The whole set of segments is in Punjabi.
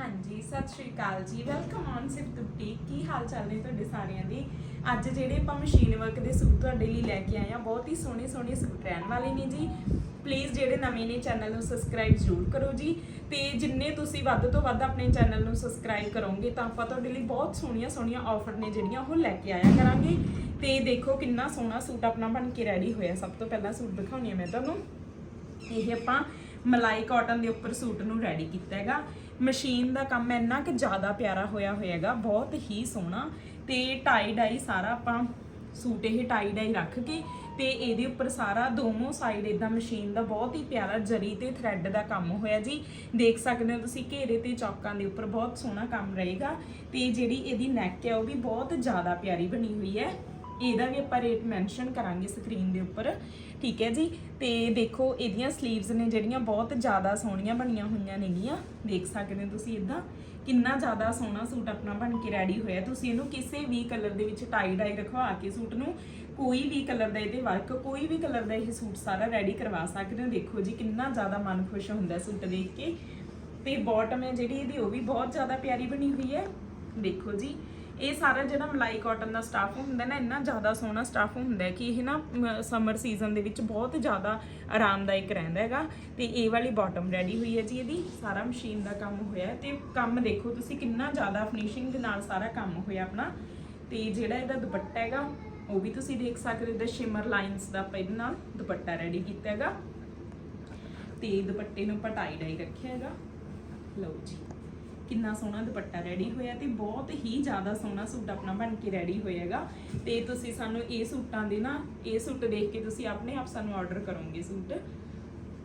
ਹਾਂਜੀ, ਸਤਿ ਸ਼੍ਰੀ ਅਕਾਲ ਜੀ। ਵੈਲਕਮ ਔਨ ਸਿਫ ਬੁਟੀਕ ਕੀ ਹਾਲ ਚਾਲ ਨੇ ਤੁਹਾਡੇ ਸਾਰਿਆਂ ਦੀ? ਅੱਜ ਜਿਹੜੇ ਆਪਾਂ ਮਸ਼ੀਨ ਵਰਕ ਦੇ ਸੂਟ ਤੁਹਾਡੇ ਲਈ ਲੈ ਕੇ ਆਏ ਆ ਬਹੁਤ ਹੀ ਸੋਹਣੇ ਸੋਹਣੇ ਸੂਟ ਰਹਿਣ ਵਾਲੇ ਨੇ ਜੀ। ਪਲੀਜ਼ ਜਿਹੜੇ ਨਵੇਂ ਨੇ ਚੈਨਲ ਨੂੰ ਸਬਸਕ੍ਰਾਈਬ ਜ਼ਰੂਰ ਕਰੋ ਜੀ। ਤੇ ਜਿੰਨੇ ਤੁਸੀਂ ਵੱਧ ਤੋਂ ਵੱਧ ਆਪਣੇ ਚੈਨਲ ਨੂੰ ਸਬਸਕ੍ਰਾਈਬ ਕਰੋਗੇ, ਤਾਂ ਆਪਾਂ ਤੁਹਾਡੇ ਲਈ ਬਹੁਤ ਸੋਹਣੀਆਂ ਸੋਹਣੀਆਂ ਆਫਰ ਨੇ ਜਿਹੜੀਆਂ ਉਹ ਲੈ ਕੇ ਆਇਆ ਕਰਾਂਗੇ। ਤੇ ਦੇਖੋ ਕਿੰਨਾ ਸੋਹਣਾ ਸੂਟ ਆਪਣਾ ਬਣ ਕੇ ਰੈਡੀ ਹੋਇਆ। ਸਭ ਤੋਂ ਪਹਿਲਾਂ ਸੂਟ ਦਿਖਾਉਣੀ ਆ ਮੈਂ ਤੁਹਾਨੂੰ। ਇਹ ਆਪਾਂ ਮਲਾਈ ਕਾਟਨ ਦੇ ਉੱਪਰ ਸੂਟ ਨੂੰ ਰੈਡੀ ਕੀਤਾ ਹੈਗਾ। ਮਸ਼ੀਨ ਦਾ ਕੰਮ ਇੰਨਾ ਕਿ ਜ਼ਿਆਦਾ ਪਿਆਰਾ ਹੋਇਆ ਹੋਇਆਗਾ, ਬਹੁਤ ਹੀ ਸੋਹਣਾ। ਤੇ ਟਾਈ ਡਾਈ ਸਾਰਾ ਆਪਾਂ ਸੂਟ ਇਹ ਟਾਈ ਡਾਈ ਰੱਖ ਕੇ ਤੇ ਇਹਦੇ ਉੱਪਰ ਸਾਰਾ ਦੋਨੋਂ ਸਾਈਡ ਇਦਾਂ ਮਸ਼ੀਨ ਦਾ ਬਹੁਤ ਹੀ ਪਿਆਰਾ ਜਰੀ ਤੇ ਥ੍ਰੈਡ ਦਾ ਕੰਮ ਹੋਇਆ ਜੀ। ਦੇਖ ਸਕਦੇ ਹੋ ਤੁਸੀਂ ਘੇਰੇ ਤੇ ਚੌਕਾਂ ਦੇ ਉੱਪਰ ਬਹੁਤ ਸੋਹਣਾ ਕੰਮ ਰਹੇਗਾ ਤੇ ਜਿਹੜੀ ਇਹਦੀ ਨੈਕ ਹੈ ਉਹ ਵੀ ਬਹੁਤ ਜ਼ਿਆਦਾ ਪਿਆਰੀ ਬਣੀ ਹੋਈ ਹੈ। ਇਹਦਾ ਵੀ ਆਪਾਂ ਰੇਟ ਮੈਂਸ਼ਨ ਕਰਾਂਗੇ ਸਕਰੀਨ ਦੇ ਉੱਪਰ। ਠੀਕ ਹੈ ਜੀ? ਤੇ ਦੇਖੋ, ਇਹਦੀਆਂ 슬ੀਵਸ ਨੇ ਜਿਹੜੀਆਂ ਬਹੁਤ ਜ਼ਿਆਦਾ ਸੋਹਣੀਆਂ ਬਣੀਆਂ ਹੋਈਆਂ ਨੇਗੀਆਂ। ਦੇਖ ਸਕਦੇ ਹੋ ਤੁਸੀਂ ਇਦਾਂ। ਕਿੰਨਾ ਜ਼ਿਆਦਾ ਸੋਹਣਾ ਸੂਟ ਆਪਣਾ ਬਣ ਕੇ ਰੈਡੀ ਹੋਇਆ। ਤੁਸੀਂ ਇਹਨੂੰ ਕਿਸੇ ਵੀ ਕਲਰ ਦੇ ਵਿੱਚ ਟਾਈ ਡਾਈ ਰਖਵਾ ਕੇ ਸੂਟ ਨੂੰ ਕੋਈ ਵੀ ਕਲਰ ਦਾ ਇਹਦੇ ਵਰਕ ਕੋਈ ਵੀ ਕਲਰ ਦਾ ਇਹ ਸੂਟ ਸਾਰਾ ਰੈਡੀ ਕਰਵਾ ਸਕਦੇ ਹੋ। ਦੇਖੋ ਜੀ, ਕਿੰਨਾ ਜ਼ਿਆਦਾ ਮਨ ਖੁਸ਼ ਹੁੰਦਾ ਸੂਟ ਦੇਖ ਕੇ। ਤੇ ਬਾਟਮ ਹੈ ਜਿਹੜੀ ਇਹਦੀ, ਉਹ ਵੀ ਬਹੁਤ ਜ਼ਿਆਦਾ ਪਿਆਰੀ ਬਣੀ ਹੋਈ ਹੈ। ਦੇਖੋ ਜੀ। ਇਹ ਸਾਰਾ ਜਿਹੜਾ ਮਲਾਈ ਕਾਟਨ ਦਾ ਸਟਾਫ ਹੁੰਦਾ ਨਾ, ਇੰਨਾ ਜ਼ਿਆਦਾ ਸੋਹਣਾ ਸਟਾਫ ਹੁੰਦਾ ਕਿ ਇਹ ਨਾ ਸਮਰ ਸੀਜ਼ਨ ਦੇ ਵਿੱਚ ਬਹੁਤ ਜ਼ਿਆਦਾ ਆਰਾਮਦਾਇਕ ਰਹਿੰਦਾ ਹੈਗਾ। ਤੇ ਇਹ ਵਾਲੀ ਬਾਟਮ ਰੈਡੀ ਹੋਈ ਹੈ ਜੀ ਇਹਦੀ। ਸਾਰਾ ਮਸ਼ੀਨ ਦਾ ਕੰਮ ਹੋਇਆ ਹੈ। ਤੇ ਕੰਮ ਦੇਖੋ ਤੁਸੀਂ ਕਿੰਨਾ ਜ਼ਿਆਦਾ ਫਿਨਿਸ਼ਿੰਗ ਦੇ ਨਾਲ ਸਾਰਾ ਕੰਮ ਹੋਇਆ ਆਪਣਾ। ਤੇ ਜਿਹੜਾ ਇਹਦਾ ਦੁਪੱਟਾ ਹੈਗਾ, ਉਹ ਵੀ ਤੁਸੀਂ ਦੇਖ ਸਕਦੇ ਹੋ ਦਾ ਸ਼ਿਮਰ ਲਾਈਨਸ ਦਾ ਆਪਾਂ ਇਹਦੇ ਨਾਲ ਦੁਪੱਟਾ ਰੈਡੀ ਕੀਤਾ ਹੈਗਾ। ਤੇ ਦੁਪੱਟੇ ਨੂੰ ਪਟਾਈ ਡਾਈ ਰੱਖਿਆ ਹੈਗਾ। ਲਓ ਜੀ। ਕਿੰਨਾ ਸੋਹਣਾ ਦੁਪੱਟਾ ਰੈਡੀ ਹੋਇਆ ਤੇ ਬਹੁਤ ਹੀ ਜ਼ਿਆਦਾ ਸੋਹਣਾ ਸੂਟ ਆਪਣਾ ਬਣ ਕੇ ਰੈਡੀ ਹੋਏਗਾ। ਤੇ ਤੁਸੀਂ ਸਾਨੂੰ ਇਹ ਸੂਟਾਂ ਦੇ ਨਾ, ਇਹ ਸੂਟ ਦੇਖ ਕੇ ਤੁਸੀਂ ਆਪਣੇ ਆਪ ਸਾਨੂੰ ਆਰਡਰ ਕਰੋਗੇ ਸੂਟ।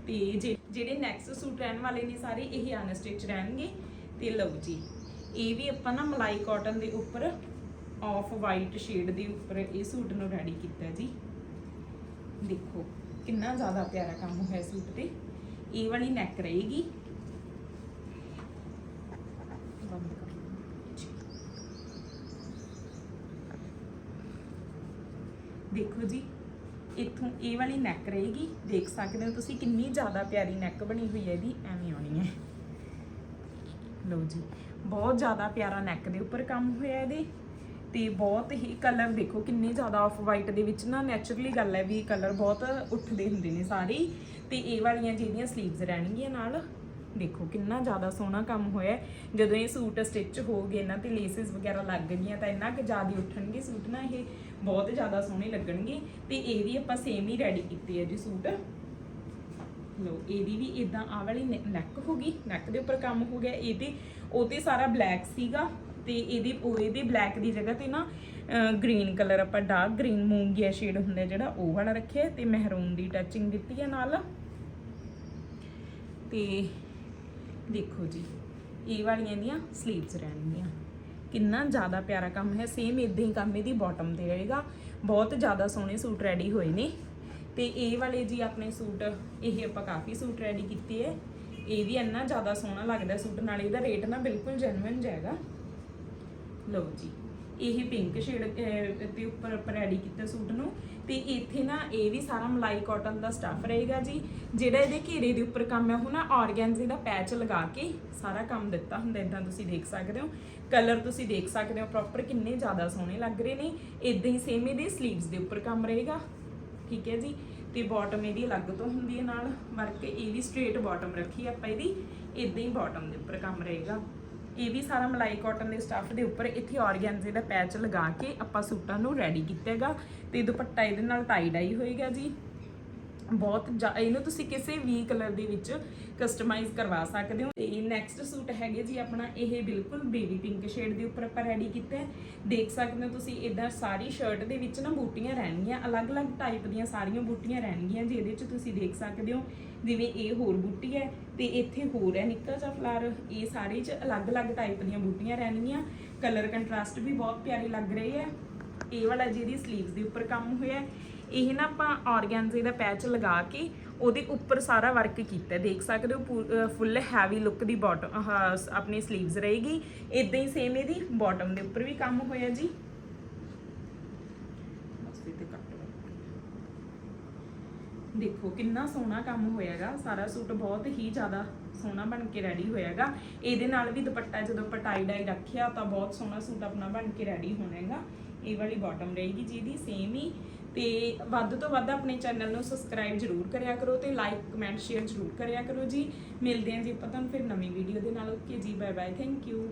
ਤੇ ਜੇ- ਜਿਹੜੇ ਨੈਕਸਟ ਸੂਟ ਰਹਿਣ ਵਾਲੇ ਨੇ ਸਾਰੇ, ਇਹ ਅਨਸਟਿਚ ਰਹਿਣਗੇ। ਤੇ ਲਓ ਜੀ, ਇਹ ਵੀ ਆਪਾਂ ਨਾ ਮਲਾਈ ਕਾਟਨ ਦੇ ਉੱਪਰ ਆਫ ਵਾਈਟ ਸ਼ੇਡ ਦੇ ਉੱਪਰ ਇਹ ਸੂਟ ਨੂੰ ਰੈਡੀ ਕੀਤਾ ਜੀ। ਦੇਖੋ, ਕਿੰਨਾ ਜ਼ਿਆਦਾ ਪਿਆਰਾ ਕੰਮ ਹੋਇਆ ਸੂਟ ਤੇ। ਇਹ ਵਾਲੀ ਨੈਕ ਰਹੇਗੀ ਬੰਦ ਕਰ ਲਓ। ਦੇਖੋ ਜੀ, ਇੱਥੋਂ ਇਹ ਵਾਲੀ ਨੈਕ ਰਹੇਗੀ, ਦੇਖ ਸਕਦੇ ਹੋ ਤੁਸੀਂ ਕਿੰਨੀ ਜ਼ਿਆਦਾ ਪਿਆਰੀ ਨੈਕ ਬਣੀ ਹੋਈ ਹੈ ਇਹਦੀ, ਐਵੇਂ ਆਉਣੀ ਹੈ ਲਓ ਜੀ, ਬਹੁਤ ਜ਼ਿਆਦਾ ਪਿਆਰਾ ਨੈਕ ਦੇ ਉੱਪਰ ਕੰਮ ਹੋਇਆ ਇਹਦੇ, ਤੇ ਬਹੁਤ ਹੀ ਕਲਰ ਦੇਖੋ ਕਿੰਨੇ ਜ਼ਿਆਦਾ ਆਫ ਵਾਈਟ ਦੇ ਵਿੱਚ ਨਾ ਨੇਚਰਲੀ ਗੱਲ ਹੈ ਵੀ ਕਲਰ ਬਹੁਤ ਉੱਠਦੇ ਹੁੰਦੇ ਨੇ ਸਾਰੇ ਹੀ। ਤੇ ਇਹ ਵਾਲੀਆਂ ਜਿਹੜੀਆਂ ਸਲੀਵਸ ਰਹਿਣਗੀਆਂ ਨਾਲ ਦੇਖੋ, ਕਿੰਨਾ ਜ਼ਿਆਦਾ ਸੋਹਣਾ ਕੰਮ ਹੋਇਆ ਜਦੋਂ ਇਹ ਸੂਟ ਸਟਿਚ ਹੋ ਗਏ ਨਾ, ਤੇ ਲੇਸਿਸ ਵਗੈਰਾ ਲੱਗ ਗਈਆਂ, ਤਾਂ ਇੰਨਾ ਕਿ ਜ਼ਿਆਦਾ ਉੱਠਣਗੇ ਸੂਟ ਨਾ, ਇਹ ਬਹੁਤ ਜ਼ਿਆਦਾ ਸੋਹਣੇ ਲੱਗਣਗੇ। ਤੇ ਇਹ ਵੀ ਆਪਾਂ ਸੇਮ ਹੀ ਰੈਡੀ ਕੀਤੀ ਹੈ ਜੀ ਸੂਟ। ਲੋ ਇਹਦੀ ਵੀ ਇਦਾਂ ਆ ਵਾਲੀ ਨੈਕ ਹੋ ਗਈ। ਨੈਕ ਦੇ ਉੱਪਰ ਕੰਮ ਹੋ ਗਿਆ। ਇਹਦੇ ਉਹ ਤੇ ਸਾਰਾ ਬਲੈਕ ਸੀਗਾ। ਤੇ ਇਹਦੇ, ਉਹ ਇਹਦੇ ਬਲੈਕ ਦੀ ਜਗ੍ਹਾ ਤੇ ਨਾ ਗ੍ਰੀਨ ਕਲਰ ਆਪਾਂ ਡਾਰਕ ਗ੍ਰੀਨ ਮੂੰਗੀਆ ਸ਼ੇਡ ਹੁੰਦਾ ਜਿਹੜਾ ਉਹ ਵਾਲਾ ਰੱਖਿਆ ਤੇ ਮਹਿਰੂਨ ਦੀ ਟੱਚਿੰਗ ਦਿੱਤੀ ਹੈ ਨਾਲ। ਤੇ ਦੇਖੋ ਜੀ, ਇਹ ਵਾਲੀਆਂ ਦੀਆਂ ਸਲੀਵਸ ਰਹਿਣਗੀਆਂ। ਕਿੰਨਾ ਜ਼ਿਆਦਾ ਪਿਆਰਾ ਕੰਮ ਹੈ ਸੇਮ ਇਦਾਂ ਹੀ ਕੰਮ ਇਹਦੀ ਬਾਟਮ ਤੇ ਰਹੇਗਾ। ਬਹੁਤ ਜ਼ਿਆਦਾ ਸੋਹਣੇ ਸੂਟ ਰੈਡੀ ਹੋਏ ਨੇ। ਤੇ ਇਹ ਵਾਲੇ ਜੀ ਆਪਣੇ ਸੂਟ, ਇਹ ਆਪਾਂ ਕਾਫੀ ਸੂਟ ਰੈਡੀ ਕੀਤੇ ਹੈ ਇਹ ਵੀ ਇੰਨਾ ਜ਼ਿਆਦਾ ਸੋਹਣਾ ਲੱਗਦਾ ਸੂਟ, ਨਾਲ ਇਹਦਾ ਰੇਟ ਨਾ ਬਿਲਕੁਲ ਜੈਨੂਇਨ ਜਾਏਗਾ। ਲਓ ਜੀ। ਇਹ ਪਿੰਕ ਸ਼ੇਡ ਤੇ ਉੱਪਰ ਆਪਾਂ ਰੈਡੀ ਕੀਤਾ ਸੂਟ ਨੂੰ। ਤੇ ਇੱਥੇ ਨਾ ਇਹ ਵੀ ਸਾਰਾ ਮਲਾਈ ਕਾਟਨ ਦਾ ਸਟੱਫ ਰਹੇਗਾ ਜੀ। ਜਿਹੜਾ ਇਹਦੇ ਘੇਰੇ ਦੇ ਉੱਪਰ ਕੰਮ ਹੈ, ਉਹ ਨਾ ਆਰਗੈਂਜ਼ੇ ਦਾ ਪੈਚ ਲਗਾ ਕੇ ਸਾਰਾ ਕੰਮ ਦਿੱਤਾ ਹੁੰਦਾ ਇਦਾਂ ਤੁਸੀਂ ਦੇਖ ਸਕਦੇ ਹੋ। ਕਲਰ ਤੁਸੀਂ ਦੇਖ ਸਕਦੇ ਹੋ ਪ੍ਰੋਪਰ ਕਿੰਨੇ ਜ਼ਿਆਦਾ ਸੋਹਣੇ ਲੱਗ ਰਹੇ ਨੇ। ਇਦਾਂ ਹੀ ਸੇਮ ਇਹਦੇ 슬ੀਵਸ ਦੇ ਉੱਪਰ ਕੰਮ ਰਹੇਗਾ। ਠੀਕ ਹੈ ਜੀ? ਤੇ ਬਾਟਮ ਇਹਦੀ ਅਲੱਗ ਤੋਂ ਹੁੰਦੀ ਹੈ ਨਾਲ। ਵਰਕ ਇਹ ਵੀ ਸਟ੍ਰੇਟ ਬਾਟਮ ਰੱਖੀ ਆਪਾਂ ਇਹਦੀ। ਇਦਾਂ ਹੀ ਬਾਟਮ ਦੇ ਉੱਪਰ ਕੰਮ ਰਹੇਗਾ। ਇਹ ਵੀ ਸਾਰਾ ਮਲਾਈ ਕਾਟਨ ਦੇ ਸਟੱਫ ਦੇ ਉੱਪਰ ਇੱਥੇ ਆਰਗੈਂਜ਼ੇ ਦਾ ਪੈਚ ਲਗਾ ਕੇ ਆਪਾਂ ਸੂਟਾਂ ਨੂੰ ਰੈਡੀ ਕੀਤਾ ਹੈਗਾ ਤੇ ਦੁਪੱਟਾ ਇਹਦੇ ਨਾਲ ਟਾਈ ਡਾਈ ਹੋਏਗਾ ਜੀ। ਬਹੁਤ ਜ਼ਿਆ- ਇਹਨੂੰ ਤੁਸੀਂ ਕਿਸੇ ਵੀ ਕਲਰ ਦੇ ਵਿੱਚ ਕਸਟਮਾਈਜ਼ ਕਰਵਾ ਸਕਦੇ ਹੋ। ਤੇ ਨੈਕਸਟ ਸੂਟ ਹੈਗੇ ਜੀ ਆਪਣਾ, ਇਹ ਬਿਲਕੁਲ ਬੇਬੀ ਪਿੰਕ ਸ਼ੇਡ ਦੇ ਉੱਪਰ ਆਪਾਂ ਰੈਡੀ ਕੀਤਾ ਹੈ। ਦੇਖ ਸਕਦੇ ਹੋ ਤੁਸੀਂ ਇਦਾਂ ਸਾਰੀ ਸ਼ਰਟ ਦੇ ਵਿੱਚ ਨਾ ਬੂਟੀਆਂ ਰਹਿਣਗੀਆਂ, ਅਲੱਗ-ਅਲੱਗ ਟਾਈਪ ਦੀਆਂ ਸਾਰੀਆਂ ਬੂਟੀਆਂ ਰਹਿਣਗੀਆਂ ਜੀ ਇਹਦੇ ਵਿੱਚ ਤੁਸੀਂ ਦੇਖ ਸਕਦੇ ਹੋ, ਜਿਵੇਂ ਇਹ ਹੋਰ ਬੂਟੀ ਹੈ, ਤੇ ਇੱਥੇ ਹੋਰ ਹੈ, ਨਿੱਕਾ ਜਿਹਾ ਫਲਾਰ ਇਹ ਸਾਰੇ 'ਚ ਅਲੱਗ-ਅਲੱਗ ਟਾਈਪ ਦੀਆਂ ਬੂਟੀਆਂ ਰਹਿਣਗੀਆਂ। ਕਲਰ ਕੰਟਰਾਸਟ ਵੀ ਬਹੁਤ ਪਿਆਰੇ ਲੱਗ ਰਹੇ ਹੈ। ਇਹ ਵਾਲਾ ਜਿਹਦੀ 슬ੀਵਸ ਦੇ ਉੱਪਰ ਕੰਮ ਹੋਇਆ ਇਹ ਨਾ ਆਪਾਂ ਆਰਗੈਂਜ਼ੇ ਦਾ ਪੈਚ ਲਗਾ ਕੇ ਉਹਦੇ ਉੱਪਰ ਸਾਰਾ ਵਰਕ ਕੀਤਾ। ਦੇਖ ਸਕਦੇ ਹੋ ਫੁੱਲ ਹੈਵੀ ਲੁੱਕ ਦੀ ਬਾਟਮ ਆਪਣੀ 슬ੀਵਸ ਰਹੇਗੀ। ਇਦਾਂ ਹੀ ਸੇਮ ਇਹਦੀ ਬਾਟਮ ਦੇ ਉੱਪਰ ਵੀ ਕੰਮ ਹੋਇਆ ਜੀ। ਦੇਖੋ ਕਿੰਨਾ ਸੋਹਣਾ ਕੰਮ ਹੋਇਆਗਾ। ਸਾਰਾ ਸੂਟ ਬਹੁਤ ਹੀ ਜ਼ਿਆਦਾ ਸੋਹਣਾ ਬਣ ਕੇ ਰੈਡੀ ਹੋਇਆਗਾ। ਇਹਦੇ ਨਾਲ ਵੀ ਦੁਪੱਟਾ ਜਦੋਂ ਪਟਾਈ ਡਾਈ ਰੱਖਿਆ ਤਾਂ ਬਹੁਤ ਸੋਹਣਾ ਸੂਟ ਆਪਣਾ ਬਣ ਕੇ ਰੈਡੀ ਹੋਣਾਗਾ। ਇਹ ਵਾਲੀ ਬਾਟਮ ਰਹੇਗੀ ਜਿਹਦੀ ਸੇਮ ਹੀ। ਤੇ ਵੱਧ ਤੋਂ ਵੱਧ ਆਪਣੇ ਚੈਨਲ ਨੂੰ ਸਬਸਕ੍ਰਾਈਬ ਜਰੂਰ ਕਰਿਆ ਕਰੋ ਤੇ ਲਾਈਕ ਕਮੈਂਟ ਸ਼ੇਅਰ ਜਰੂਰ ਕਰਿਆ ਕਰੋ ਜੀ। ਮਿਲਦੇ ਹਾਂ ਜੀ ਆਪਾਂ ਤੁਹਾਨੂੰ ਫਿਰ ਨਵੀਂ ਵੀਡੀਓ ਦੇ ਨਾਲ। ਓਕੇ ਜੀ ਬਾਏ ਬਾਏ ਥੈਂਕ ਯੂ